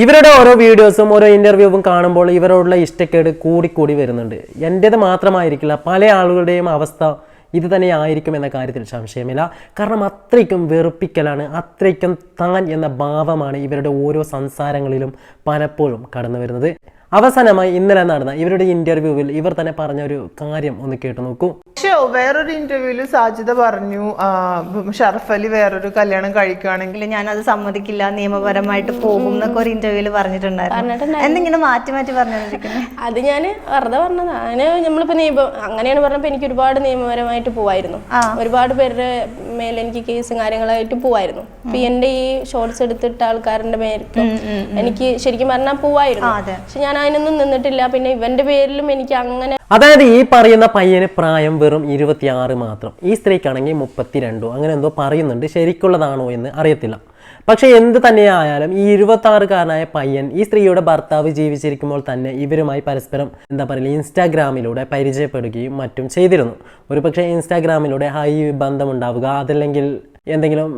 ഇവരുടെ ഓരോ വീഡിയോസും ഓരോ ഇന്റർവ്യൂവും കാണുമ്പോൾ ഇവരോടുള്ള ഇഷ്ടക്കേട് കൂടിക്കൂടി വരുന്നുണ്ട്. എന്റേത് മാത്രമായിരിക്കില്ല പല ആളുകളുടെയും അവസ്ഥ ഇത് തന്നെ ആയിരിക്കും എന്ന കാര്യത്തിൽ സംശയമില്ല. കാരണം അത്രയ്ക്കും വെറുപ്പിക്കലാണ് അത്രയ്ക്കും താൻ എന്ന ഭാവമാണ് ഇവരുടെ ഓരോ സംസാരങ്ങളിലും പലപ്പോഴും കടന്നു വരുന്നത് അവസാനമായി ഇന്നലെ നടന്ന ഇവരുടെ ഇന്റർവ്യൂവിൽ ഇവർ തന്നെ പറഞ്ഞ ഒരു കാര്യം ഒന്ന് കേട്ടു നോക്കൂ. പക്ഷേ വേറൊരു ഇന്റർവ്യൂൽ സാജിത പറഞ്ഞു ഷറഫ് അലി വേറൊരു കല്യാണം കഴിക്കുകയാണെങ്കിൽ ഞാൻ അത് സമ്മതിക്കില്ല നിയമപരമായിട്ട് പോകും എന്നൊക്കെ ഒരു ഇന്റർവ്യൂവിൽ പറഞ്ഞിട്ടുണ്ടായിരുന്നു. എന്തെങ്കിലും മാറ്റി മാറ്റി പറഞ്ഞിരിക്കുന്നത് അത് ഞാൻ വെറുതെ പറഞ്ഞത്. അതിന് നമ്മളിപ്പോ നിയമം അങ്ങനെയാണ് പറഞ്ഞപ്പോ എനിക്ക് ഒരുപാട് നിയമപരമായിട്ട് പോവായിരുന്നു. ഒരുപാട് പേരുടെ മേലെ എനിക്ക് കേസും കാര്യങ്ങളായിട്ട് പോവായിരുന്നു. ഇപ്പൊ എന്റെ ഈ ഷോർട്സ് എടുത്തിട്ട ആൾക്കാരുടെ മേലും എനിക്ക് ശരിക്കും പറഞ്ഞാൽ പോവായിരുന്നു. അതെ. പക്ഷെ ഞാൻ അതിനൊന്നും നിന്നിട്ടില്ല. പിന്നെ ഇവന്റെ പേരിലും എനിക്ക് അങ്ങനെ അതായത് ഈ പറയുന്ന പയ്യന് പ്രായം വെറും ഇരുപത്തിയാറ് മാത്രം. ഈ സ്ത്രീക്കാണെങ്കിൽ മുപ്പത്തിരണ്ടോ? അങ്ങനെ എന്തോ പറയുന്നുണ്ട്. ശരിക്കുള്ളതാണോ എന്ന് അറിയത്തില്ല. പക്ഷെ എന്ത് തന്നെയായാലും ഈ ഇരുപത്തി പയ്യൻ ഈ സ്ത്രീയുടെ ഭർത്താവ് ജീവിച്ചിരിക്കുമ്പോൾ തന്നെ ഇവരുമായി പരസ്പരം എന്താ പറയുക ഇൻസ്റ്റാഗ്രാമിലൂടെ പരിചയപ്പെടുകയും മറ്റും ചെയ്തിരുന്നു. ഒരു പക്ഷേ ഇൻസ്റ്റാഗ്രാമിലൂടെ ഹൈ ബന്ധമുണ്ടാവുക അതല്ലെങ്കിൽ എന്തെങ്കിലും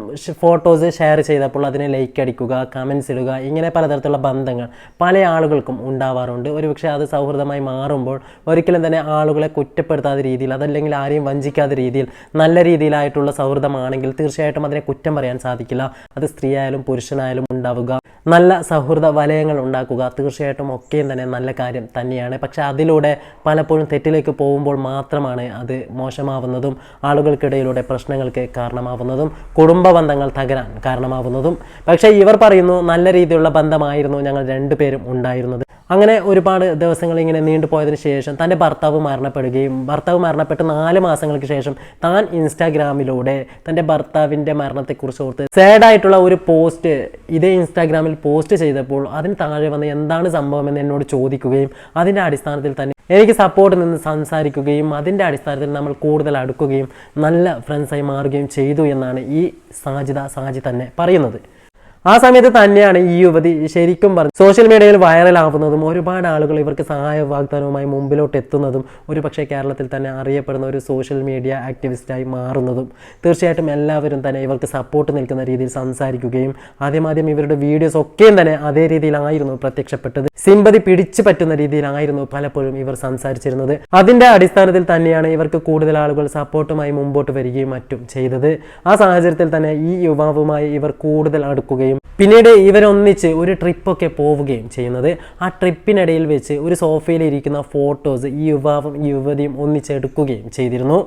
ഫോട്ടോസ് ഷെയർ ചെയ്തപ്പോൾ അതിനെ ലൈക്ക് അടിക്കുക കമൻസ് ഇടുക ഇങ്ങനെ പലതരത്തിലുള്ള ബന്ധങ്ങൾ പല ആളുകൾക്കും ഉണ്ടാവാറുണ്ട്. ഒരുപക്ഷെ അത് സൗഹൃദമായി മാറുമ്പോൾ ഒരിക്കലും തന്നെ ആളുകളെ കുറ്റപ്പെടുത്താത്ത രീതിയിൽ അതല്ലെങ്കിൽ ആരെയും വഞ്ചിക്കാത്ത രീതിയിൽ നല്ല രീതിയിലായിട്ടുള്ള സൗഹൃദമാണെങ്കിൽ തീർച്ചയായിട്ടും അതിനെ കുറ്റം പറയാൻ സാധിക്കില്ല. അത് സ്ത്രീയായാലും പുരുഷനായാലും ഉണ്ടാവുക. നല്ല സൗഹൃദ വലയങ്ങൾ ഉണ്ടാക്കുക തീർച്ചയായിട്ടും ഒക്കെയും തന്നെ നല്ല കാര്യം തന്നെയാണ്. പക്ഷേ അതിലൂടെ പലപ്പോഴും തെറ്റിലേക്ക് പോകുമ്പോൾ മാത്രമാണ് അത് മോശമാവുന്നതും ആളുകൾക്കിടയിലൂടെ പ്രശ്നങ്ങൾക്ക് കാരണമാവുന്നതും കുടുംബ ബന്ധങ്ങൾ തകരാൻ കാരണമാവുന്നതും. പക്ഷേ ഇവർ പറയുന്നു നല്ല രീതിയിലുള്ള ബന്ധമായിരുന്നു ഞങ്ങൾ രണ്ടുപേരും ഉണ്ടായിരുന്നത്. അങ്ങനെ ഒരുപാട് ദിവസങ്ങൾ ഇങ്ങനെ നീണ്ടുപോയതിനു ശേഷം തന്റെ ഭർത്താവ് മരണപ്പെടുകയും ഭർത്താവ് മരണപ്പെട്ട് നാല് മാസങ്ങൾക്ക് ശേഷം താൻ ഇൻസ്റ്റാഗ്രാമിലൂടെ തന്റെ ഭർത്താവിന്റെ മരണത്തെക്കുറിച്ച് ഓർത്ത് സാഡായിട്ടുള്ള ഒരു പോസ്റ്റ് ഇതേ ഇൻസ്റ്റാഗ്രാമിൽ പോസ്റ്റ് ചെയ്തപ്പോൾ അതിന് താഴെ വന്ന് എന്താണ് സംഭവം എന്ന് എന്നോട് ചോദിക്കുകയും അതിന്റെ അടിസ്ഥാനത്തിൽ തന്നെ എനിക്ക് സപ്പോർട്ട് നിന്ന് സംസാരിക്കുകയും അതിന്റെ അടിസ്ഥാനത്തിൽ നമ്മൾ കൂടുതൽ അടുക്കുകയും നല്ല ഫ്രണ്ട്സായി മാറുകയും ചെയ്തു എന്നാണ് ഈ സാജിത സാജി തന്നെ പറയുന്നത്. ആ സമയത്ത് തന്നെയാണ് ഈ യുവതി ശരിക്കും പറഞ്ഞു സോഷ്യൽ മീഡിയയിൽ വൈറലാവുന്നതും ഒരുപാട് ആളുകൾ ഇവർക്ക് സഹായ വാഗ്ദാനവുമായി മുമ്പിലോട്ട് എത്തുന്നതും ഒരുപക്ഷേ കേരളത്തിൽ തന്നെ അറിയപ്പെടുന്ന ഒരു സോഷ്യൽ മീഡിയ ആക്ടിവിസ്റ്റായി മാറുന്നതും തീർച്ചയായിട്ടും എല്ലാവരും തന്നെ ഇവർക്ക് സപ്പോർട്ട് നിൽക്കുന്ന രീതിയിൽ സംസാരിക്കുകയും ആദ്യമാദ്യം ഇവരുടെ വീഡിയോസ് ഒക്കെയും തന്നെ അതേ രീതിയിലായിരുന്നു പ്രത്യക്ഷപ്പെട്ടത്. സിമ്പതി പിടിച്ചു പറ്റുന്ന രീതിയിലായിരുന്നു പലപ്പോഴും ഇവർ സംസാരിച്ചിരുന്നത്. അതിന്റെ അടിസ്ഥാനത്തിൽ തന്നെയാണ് ഇവർക്ക് കൂടുതൽ ആളുകൾ സപ്പോർട്ടുമായി മുമ്പോട്ട് വരികയും മറ്റും ചെയ്തത്. ആ സാഹചര്യത്തിൽ തന്നെ ഈ യുവാവുമായി ഇവർ കൂടുതൽ അടുക്കുകയും പിന്നീട് ഇവരൊന്നിച്ച് ഒരു ട്രിപ്പൊക്കെ പോവുകയും ചെയ്യുന്നത്. ആ ട്രിപ്പിനിടയിൽ വെച്ച് ഒരു സോഫയിൽ ഇരിക്കുന്ന ഫോട്ടോസ് ഈ യുവാവും യുവതിയും ഒന്നിച്ചെടുക്കുകയും ചെയ്തിരുന്നു.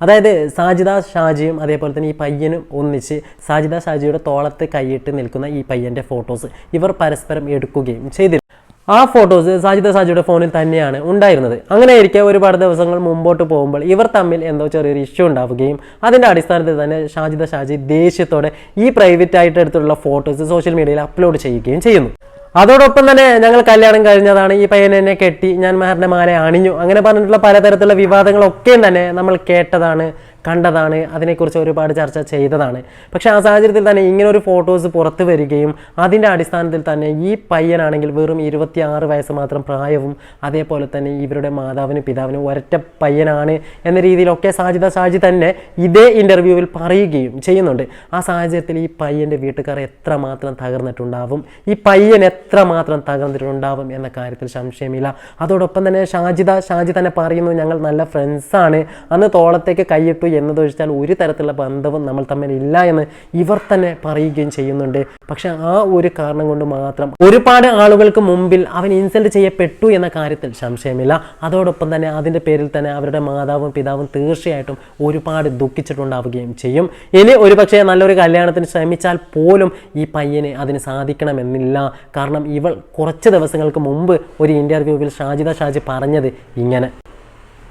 അതായത് സാജിദ ഷാജിയും അതേപോലെ തന്നെ ഈ പയ്യനും ഒന്നിച്ച് സാജിദ ഷാജിയുടെ തോളത്ത് കൈയിട്ട് നിൽക്കുന്ന ഈ പയ്യന്റെ ഫോട്ടോസ് ഇവർ പരസ്പരം എടുക്കുകയും ചെയ്തിരുന്നു. ആ ഫോട്ടോസ് സാജിദ സാജിയുടെ ഫോണിൽ തന്നെയാണ് ഉണ്ടായിരുന്നത്. അങ്ങനെ ഇരിക്കെ ഒരുപാട് ദിവസങ്ങൾ മുമ്പോട്ട് പോകുമ്പോൾ ഇവർ തമ്മിൽ എന്തോ ചെറിയൊരു ഇഷ്യൂ ഉണ്ടാവുകയും അതിന്റെ അടിസ്ഥാനത്തിൽ തന്നെ ഷാജിദ ഷാജി ദേഷ്യത്തോടെ ഈ പ്രൈവറ്റ് ആയിട്ട് എടുത്തിട്ടുള്ള ഫോട്ടോസ് സോഷ്യൽ മീഡിയയിൽ അപ്ലോഡ് ചെയ്യുകയും ചെയ്യുന്നു. അതോടൊപ്പം തന്നെ ഞങ്ങൾ കല്യാണം കഴിഞ്ഞതാണ് ഈ പയ്യനെന്നെ കെട്ടി ഞാൻ മഹറിന്റെ മാല അണിഞ്ഞു അങ്ങനെ പറഞ്ഞിട്ടുള്ള പലതരത്തിലുള്ള വിവാദങ്ങളൊക്കെയും തന്നെ നമ്മൾ കേട്ടതാണ്. കണ്ടതാണ് അതിനെക്കുറിച്ച് ഒരുപാട് ചർച്ച ചെയ്തതാണ്. പക്ഷേ ആ സാഹചര്യത്തിൽ തന്നെ ഇങ്ങനെ ഒരു ഫോട്ടോസ് പുറത്തു വരികയും അതിന്റെ അടിസ്ഥാനത്തിൽ തന്നെ ഈ പയ്യനാണെങ്കിൽ വെറും ഇരുപത്തിയാറ് വയസ്സ് മാത്രം പ്രായവും അതേപോലെ തന്നെ ഇവരുടെ മാതാവിനും പിതാവിനും ഒരൊറ്റ പയ്യനാണ് എന്ന രീതിയിലൊക്കെ സാജിദ സാജി തന്നെ ഇതേ ഇന്റർവ്യൂവിൽ പറയുകയും ചെയ്യുന്നുണ്ട്. ആ സാഹചര്യത്തിൽ ഈ പയ്യന്റെ വീട്ടുകാർ എത്രമാത്രം തകർന്നിട്ടുണ്ടാവും? ഈ പയ്യൻ എത്രമാത്രം തകർന്നിട്ടുണ്ടാവും എന്ന കാര്യത്തിൽ സംശയമില്ല. അതോടൊപ്പം തന്നെ ഷാജിദ ഷാജി തന്നെ പറയുന്നു ഞങ്ങൾ നല്ല ഫ്രണ്ട്സാണ് അന്ന് തോളത്തേക്ക് കൈയിട്ടു എന്നതൊഴിച്ചാൽ ഒരു തരത്തിലുള്ള ബന്ധവും നമ്മൾ തമ്മിൽ ഇല്ല എന്ന് ഇവർ തന്നെ പറയുകയും ചെയ്യുന്നുണ്ട്. പക്ഷെ ആ ഒരു കാരണം കൊണ്ട് മാത്രം ഒരുപാട് ആളുകൾക്ക് മുമ്പിൽ അവൻ ഇൻസൾട്ട് ചെയ്യപ്പെട്ടു എന്ന കാര്യത്തിൽ സംശയമില്ല. അതോടൊപ്പം തന്നെ അതിന്റെ പേരിൽ തന്നെ അവരുടെ മാതാവും പിതാവും തീർച്ചയായിട്ടും ഒരുപാട് ദുഃഖിച്ചിട്ടുണ്ടാവുകയും ചെയ്യും. ഇനി ഒരുപക്ഷെ നല്ലൊരു കല്യാണത്തിന് ശ്രമിച്ചാൽ പോലും ഈ പയ്യനെ അതിന് സാധിക്കണമെന്നില്ല. കാരണം ഇവൾ കുറച്ച് ദിവസങ്ങൾക്ക് മുമ്പ് ഒരു ഇന്റർവ്യൂവിൽ ഷാജിദ ഷാജി പറഞ്ഞത് ഇങ്ങനെ.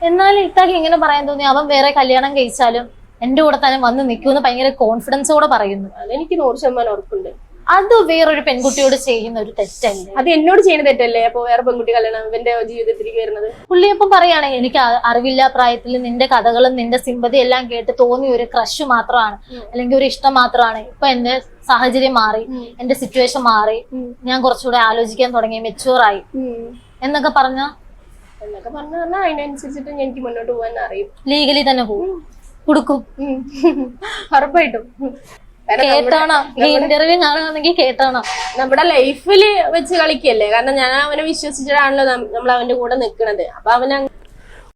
എന്നാൽ ഇത്താക്ക് ഇങ്ങനെ പറയാൻ തോന്നി അവൻ വേറെ കല്യാണം കഴിച്ചാലും എന്റെ കൂടെ തന്നെ വന്ന് നിൽക്കുമെന്ന് ഭയങ്കര കോൺഫിഡൻസോടെ പറയുന്നു. എനിക്ക് നൂറ് ശതമാനം ഉറപ്പുണ്ട്. അത് വേറൊരു പെൺകുട്ടിയോട് ചെയ്യുന്ന ഒരു തെറ്റല്ലേ? അത് എന്നോട് ചെയ്യുന്ന തെറ്റല്ലേ? അപ്പൊ വേറെ പെൺകുട്ടി കല്യാണം ഇവന്റെ ജീവിതത്തിലേക്ക് വരുന്നത്? പുള്ളിയപ്പം പറയാണ് എനിക്ക് അറിവില്ല പ്രായത്തിൽ നിന്റെ കഥകളും നിന്റെ സിമ്പതി എല്ലാം കേട്ട് തോന്നിയ ഒരു ക്രഷ് മാത്രമാണ്. അല്ലെങ്കിൽ ഒരു ഇഷ്ടം മാത്രമാണ്. ഇപ്പൊ എന്റെ സാഹചര്യം മാറി എന്റെ സിറ്റുവേഷൻ മാറി. ഞാൻ കുറച്ചുകൂടെ ആലോചിക്കാൻ തുടങ്ങി മെച്ചൂർ ആയി. എന്നൊക്കെ പറഞ്ഞ എന്നൊക്കെ പറഞ്ഞു പറഞ്ഞാൽ അതിനനുസരിച്ചിട്ട് എനിക്ക് മുന്നോട്ട് പോകാൻ അറിയും. ലീഗലി തന്നെ പോകും കൊടുക്കും. ഉറപ്പായിട്ടും. കാരണം ഈ ഇന്റർവ്യൂ കാണുകയാണെങ്കിൽ കേട്ടോണം? നമ്മുടെ ലൈഫിൽ വെച്ച് കളിക്കല്ലേ? കാരണം ഞാൻ അവനെ വിശ്വസിച്ചിട്ടാണല്ലോ നമ്മൾ അവന്റെ കൂടെ നിൽക്കുന്നത് അപ്പൊ അവൻ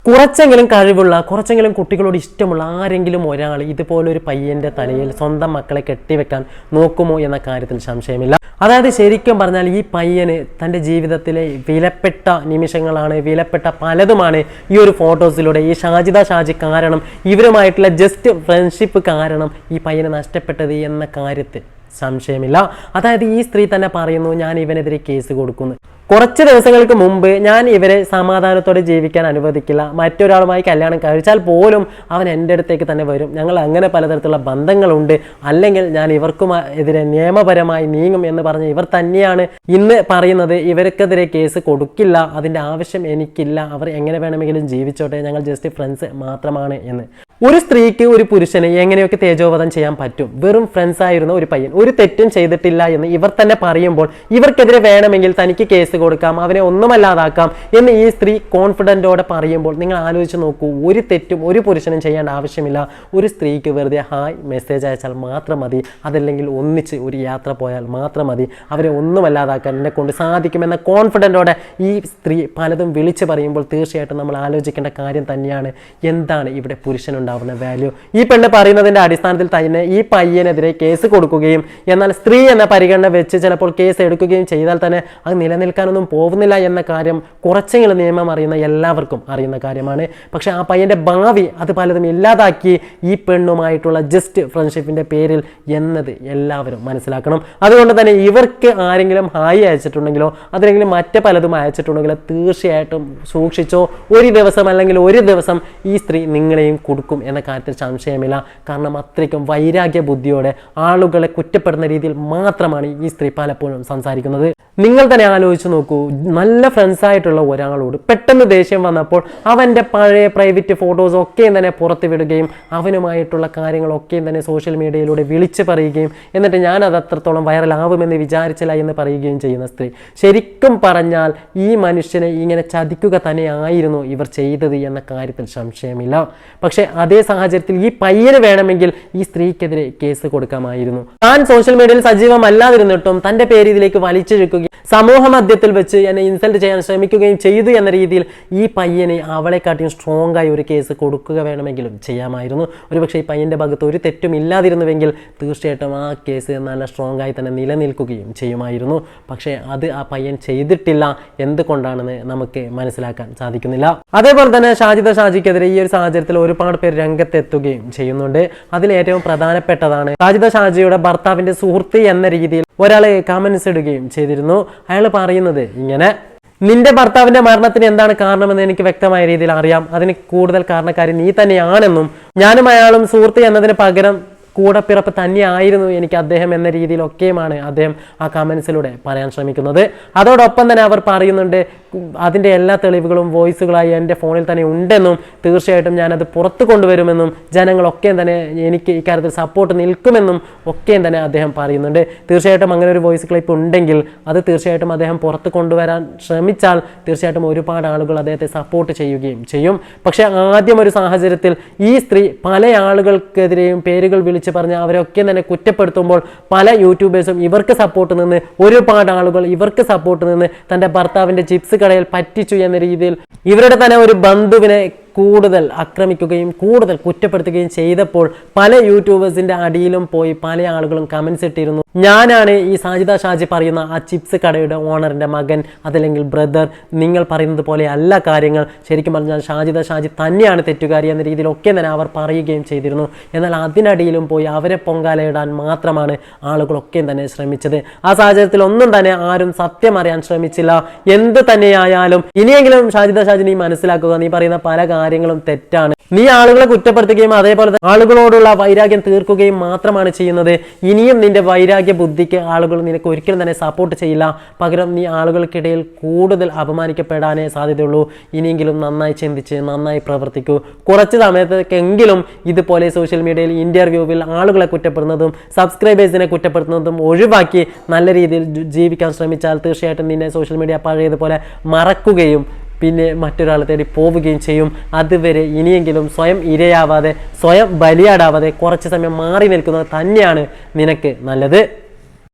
കുറച്ചെങ്കിലും കഴിവുള്ള കുറച്ചെങ്കിലും കുട്ടികളോട് ഇഷ്ടമുള്ള ആരെങ്കിലും ഒരാൾ ഇതുപോലൊരു പയ്യന്റെ തലയിൽ സ്വന്തം മക്കളെ കെട്ടിവെക്കാൻ നോക്കുമോ എന്ന കാര്യത്തിൽ സംശയമില്ല. അതായത് ശരിക്കും പറഞ്ഞാൽ ഈ പയ്യന് തന്റെ ജീവിതത്തിലെ വിലപ്പെട്ട നിമിഷങ്ങളാണ് വിലപ്പെട്ട പലതുമാണ് ഈ ഒരു ഫോട്ടോസിലൂടെ. ഈ ഷാജിദ ഷാജി കാരണം ഇവരുമായിട്ടുള്ള ജസ്റ്റ് ഫ്രണ്ട്ഷിപ്പ് കാരണം ഈ പയ്യനെ നഷ്ടപ്പെട്ടത് എന്ന കാര്യത്തിൽ സംശയമില്ല. അതായത് ഈ സ്ത്രീ തന്നെ പറയുന്നു ഞാൻ ഇവനെതിരെ കേസ് കൊടുക്കുന്നു. കുറച്ച് ദിവസങ്ങൾക്ക് മുമ്പ് ഞാൻ ഇവരെ സമാധാനത്തോടെ ജീവിക്കാൻ അനുവദിക്കില്ല. മറ്റൊരാളുമായി കല്യാണം കഴിച്ചാൽ പോലും അവൻ എന്റെ അടുത്തേക്ക് തന്നെ വരും. ഞങ്ങൾ അങ്ങനെ പലതരത്തിലുള്ള ബന്ധങ്ങളുണ്ട്. അല്ലെങ്കിൽ ഞാൻ ഇവർക്കും എതിരെ നിയമപരമായി നീങ്ങും എന്ന് പറഞ്ഞ് ഇവർ തന്നെയാണ് ഇന്ന് പറയുന്നത് ഇവർക്കെതിരെ കേസ് കൊടുക്കില്ല. അതിന്റെ ആവശ്യം എനിക്കില്ല. അവർ എങ്ങനെ വേണമെങ്കിലും ജീവിച്ചോട്ടെ. ഞങ്ങൾ ജസ്റ്റ് ഫ്രണ്ട്സ് മാത്രമാണ് എന്ന്. ഒരു സ്ത്രീക്ക് ഒരു പുരുഷന് എങ്ങനെയൊക്കെ തേജോവധം ചെയ്യാൻ പറ്റും? വെറും ഫ്രണ്ട്സ് ആയിരുന്ന ഒരു പയ്യൻ. ഒരു തെറ്റും ചെയ്തിട്ടില്ല എന്ന് ഇവർ തന്നെ പറയുമ്പോൾ ഇവർക്കെതിരെ വേണമെങ്കിൽ തനിക്ക് കേസ് കൊടുക്കാം അവനെ ഒന്നുമല്ലാതാക്കാം എന്ന് ഈ സ്ത്രീ കോൺഫിഡന്റോടെ പറയുമ്പോൾ നിങ്ങൾ ആലോചിച്ച് നോക്കൂ ഒരു തെറ്റും ഒരു പുരുഷനും ചെയ്യേണ്ട ആവശ്യമില്ല. ഒരു സ്ത്രീക്ക് വെറുതെ ഹായ് മെസ്സേജ് അയച്ചാൽ മാത്രം മതി. അതല്ലെങ്കിൽ ഒന്നിച്ച് ഒരു യാത്ര പോയാൽ മാത്രം മതി. അവരെ ഒന്നുമല്ലാതാക്കാൻ എന്നെ കൊണ്ട് സാധിക്കുമെന്ന കോൺഫിഡന്റോടെ ഈ സ്ത്രീ പലതും വിളിച്ച് പറയുമ്പോൾ തീർച്ചയായിട്ടും നമ്മൾ ആലോചിക്കേണ്ട കാര്യം തന്നെയാണ്. എന്താണ് ഇവിടെ പുരുഷനുണ്ടാവുന്ന വാല്യൂ ഈ പെണ്ണ് പറയുന്നതിന്റെ അടിസ്ഥാനത്തിൽ തന്നെ ഈ പയ്യനെതിരെ കേസ് കൊടുക്കുകയും എന്നാൽ സ്ത്രീ എന്ന പരിഗണന വെച്ച് ചിലപ്പോൾ കേസ് എടുക്കുകയും ചെയ്താൽ തന്നെ അത് നിലനിൽക്കാനൊന്നും പോകുന്നില്ല എന്ന കാര്യം കുറച്ചെങ്കിലും നിയമം അറിയുന്ന എല്ലാവർക്കും അറിയുന്ന കാര്യമാണ്. പക്ഷേ ആ പയ്യന്റെ ഭാവി അത് പലതും ഇല്ലാതാക്കി ഈ പെണ്ണുമായിട്ടുള്ള ജസ്റ്റ് ഫ്രണ്ട്ഷിപ്പിന്റെ പേരിൽ എന്നത് എല്ലാവരും മനസ്സിലാക്കണം. അതുകൊണ്ട് തന്നെ ഇവർക്ക് ആരെങ്കിലും ഹായ് അയച്ചിട്ടുണ്ടെങ്കിലോ അതിലെങ്കിലും മറ്റ് പലതും അയച്ചിട്ടുണ്ടെങ്കിലോ തീർച്ചയായിട്ടും സൂക്ഷിച്ചോ. ഒരു ദിവസം അല്ലെങ്കിൽ ഒരു ദിവസം ഈ സ്ത്രീ നിങ്ങളെയും കൊടുക്കും എന്ന കാര്യത്തിൽ സംശയമില്ല. കാരണം അത്രയ്ക്കും വൈരാഗ്യ ബുദ്ധിയോടെ ആളുകളെ കുറ്റപ്പെടുന്ന രീതിയിൽ മാത്രമാണ് ഈ സ്ത്രീ പലപ്പോഴും സംസാരിക്കുന്നത്. നിങ്ങൾ തന്നെ ആലോചിച്ച് നോക്കൂ. നല്ല ഫ്രണ്ട്സ് ആയിട്ടുള്ള ഒരാളോട് പെട്ടെന്ന് ദേഷ്യം വന്നപ്പോൾ അവന്റെ പഴയ പ്രൈവറ്റ് ഫോട്ടോസ് ഒക്കെയും തന്നെ പുറത്ത് വിടുകയും അവനുമായിട്ടുള്ള കാര്യങ്ങളൊക്കെയും തന്നെ സോഷ്യൽ മീഡിയയിലൂടെ വിളിച്ച് പറയുകയും എന്നിട്ട് ഞാൻ അത് അത്രത്തോളം വൈറലാവുമെന്ന് വിചാരിച്ചില്ല എന്ന് പറയുകയും ചെയ്യുന്ന സ്ത്രീ. ശരിക്കും പറഞ്ഞാൽ ഈ മനുഷ്യനെ ഇങ്ങനെ ചതിക്കുക തന്നെയായിരുന്നു ഇവർ ചെയ്തത് എന്ന കാര്യത്തിൽ സംശയമില്ല. പക്ഷേ അതേ സാഹചര്യത്തിൽ ഈ പയ്യന് വേണമെങ്കിൽ ഈ സ്ത്രീക്കെതിരെ കേസ് കൊടുക്കാമായിരുന്നു. താൻ സോഷ്യൽ മീഡിയയിൽ സജീവമല്ലാതിരുന്നിട്ടും തന്റെ പേര് ഇതിലേക്ക് വലിച്ചിഴക്കുകയും സമൂഹ മധ്യത്തിൽ വെച്ച് എന്നെ ഇൻസൾട്ട് ചെയ്യാൻ ശ്രമിക്കുകയും ചെയ്തു എന്ന രീതിയിൽ ഈ പയ്യനെ അവളെക്കാട്ടിയും സ്ട്രോങ് ആയി ഒരു കേസ് കൊടുക്കുക വേണമെങ്കിലും ചെയ്യാമായിരുന്നു. ഒരുപക്ഷെ ഈ പയ്യന്റെ ഭാഗത്ത് ഒരു തെറ്റും ഇല്ലാതിരുന്നുവെങ്കിൽ തീർച്ചയായിട്ടും ആ കേസ് നല്ല സ്ട്രോങ് ആയി തന്നെ നിലനിൽക്കുകയും ചെയ്യുമായിരുന്നു. പക്ഷേ അത് ആ പയ്യൻ ചെയ്തിട്ടില്ല. എന്തുകൊണ്ടാണെന്ന് നമുക്ക് മനസ്സിലാക്കാൻ സാധിക്കുന്നില്ല. അതേപോലെ തന്നെ ഷാജിദ ഷാജിക്കെതിരെ ഈ ഒരു സാഹചര്യത്തിൽ ഒരുപാട് പേര് രംഗത്തെത്തുകയും ചെയ്യുന്നുണ്ട്. അതിൽ ഏറ്റവും പ്രധാനപ്പെട്ടതാണ് ഷാജിദ ഷാജിയുടെ ഭർത്താവിന്റെ സുഹൃത്ത് എന്ന രീതിയിൽ ഒരാളെ കമൻസ് ഇടുകയും ചെയ്തിരുന്നു. അയാൾ പറയുന്നത് ഇങ്ങനെ നിന്റെ ഭർത്താവിന്റെ മരണത്തിന് എന്താണ് കാരണമെന്ന് എനിക്ക് വ്യക്തമായ രീതിയിൽ അറിയാം. അതിന് കൂടുതൽ കാരണക്കാരി നീ തന്നെയാണെന്നും ഞാനും അയാളും സുഹൃത്ത് എന്നതിന് പകരം കൂടപ്പിറപ്പ് തന്നെയായിരുന്നു എനിക്ക് അദ്ദേഹം എന്ന രീതിയിലൊക്കെയുമാണ് അദ്ദേഹം ആ കമൻസിലൂടെ പറയാൻ ശ്രമിക്കുന്നത്. അതോടൊപ്പം തന്നെ അവർ പറയുന്നുണ്ട് അതിന്റെ എല്ലാ തെളിവുകളും വോയിസുകളായി എന്റെ ഫോണിൽ തന്നെ ഉണ്ടെന്നും തീർച്ചയായിട്ടും ഞാനത് പുറത്തു കൊണ്ടുവരുമെന്നും ജനങ്ങളൊക്കെയും തന്നെ എനിക്ക് ഇക്കാര്യത്തിൽ സപ്പോർട്ട് നിൽക്കുമെന്നും ഒക്കെയും തന്നെ അദ്ദേഹം പറയുന്നുണ്ട്. തീർച്ചയായിട്ടും അങ്ങനെ ഒരു വോയിസ് ക്ലിപ്പ് ഉണ്ടെങ്കിൽ അത് തീർച്ചയായിട്ടും അദ്ദേഹം പുറത്ത് കൊണ്ടുവരാൻ ശ്രമിച്ചാൽ തീർച്ചയായിട്ടും ഒരുപാട് ആളുകൾ അദ്ദേഹത്തെ സപ്പോർട്ട് ചെയ്യുകയും ചെയ്യും. പക്ഷേ ആദ്യം ഒരു സാഹചര്യത്തിൽ ഈ സ്ത്രീ പല ആളുകൾക്കെതിരെയും പേരുകൾ വിളിച്ച് പറഞ്ഞ് അവരൊക്കെ തന്നെ കുറ്റപ്പെടുത്തുമ്പോൾ പല യൂട്യൂബേഴ്സും ഇവർക്ക് സപ്പോർട്ട് നിന്ന് ഒരുപാട് ആളുകൾ ഇവർക്ക് സപ്പോർട്ട് നിന്ന് തന്റെ ഭർത്താവിന്റെ ചിപ്സ് കടയിൽ പറ്റിച്ചു എന്ന രീതിയിൽ ഇവരുടെ തന്നെ ഒരു ബന്ധുവിനെ കൂടുതൽ ആക്രമിക്കുകയും കൂടുതൽ കുറ്റപ്പെടുത്തുകയും ചെയ്തപ്പോൾ പല യൂട്യൂബേഴ്സിന്റെ അടിയിലും പോയി പല ആളുകളും കമൻസ് ഇട്ടിരുന്നു. ഞാനാണ് ഈ സാജിദ ഷാജി പറയുന്ന ആ ചിപ്സ് കടയുടെ ഓണറിന്റെ മകൻ അതല്ലെങ്കിൽ ബ്രദർ നിങ്ങൾ പറയുന്നത് പോലെ അല്ല കാര്യങ്ങൾ. ശരിക്കും പറഞ്ഞാൽ ഷാജിദ ഷാജി തന്നെയാണ് തെറ്റുകാരി എന്ന രീതിയിലൊക്കെ തന്നെ അവർ പറയുകയും ചെയ്തിരുന്നു. എന്നാൽ അതിനടിയിലും പോയി അവരെ പൊങ്കാലയിടാൻ മാത്രമാണ് ആളുകളൊക്കെ തന്നെ ശ്രമിച്ചത്. ആ സാഹചര്യത്തിൽ ഒന്നും തന്നെ ആരും സത്യം അറിയാൻ ശ്രമിച്ചില്ല. എന്ത് തന്നെയായാലും ഇനിയെങ്കിലും ഷാജിദ ഷാജി നീ മനസ്സിലാക്കുക. നീ പറയുന്ന പല കാര്യങ്ങളും തെറ്റാണ്. നീ ആളുകളെ കുറ്റപ്പെടുത്തുകയും അതേപോലെ തന്നെ ആളുകളോടുള്ള വൈരാഗ്യം തീർക്കുകയും മാത്രമാണ് ചെയ്യുന്നത്. ഇനിയും നിന്റെ വൈരാഗ്യ ബുദ്ധിക്ക് ആളുകൾ നിനക്ക് ഒരിക്കലും തന്നെ സപ്പോർട്ട് ചെയ്യില്ല. പകരം നീ ആളുകൾക്കിടയിൽ കൂടുതൽ അപമാനിക്കപ്പെടാനേ സാധ്യതയുള്ളൂ. ഇനിയെങ്കിലും നന്നായി ചിന്തിച്ച് നന്നായി പ്രവർത്തിക്കൂ. കുറച്ച് സമയത്തേക്കെങ്കിലും ഇതുപോലെ സോഷ്യൽ മീഡിയയിൽ ഇന്റർവ്യൂവിൽ ആളുകളെ കുറ്റപ്പെടുന്നതും സബ്സ്ക്രൈബേഴ്സിനെ കുറ്റപ്പെടുത്തുന്നതും ഒഴിവാക്കി നല്ല രീതിയിൽ ജീവിക്കാൻ ശ്രമിച്ചാൽ തീർച്ചയായിട്ടും നിന്നെ സോഷ്യൽ മീഡിയ പഴയതുപോലെ മറക്കുകയും പിന്നെ മറ്റൊരാൾ തേടി പോവുകയും ചെയ്യും. അതുവരെ ഇനിയെങ്കിലും സ്വയം ഇരയാവാതെ സ്വയം ബലിയാടാവാതെ കുറച്ച് സമയം മാറി നിൽക്കുന്നത് തന്നെയാണ് നിനക്ക് നല്ലത്.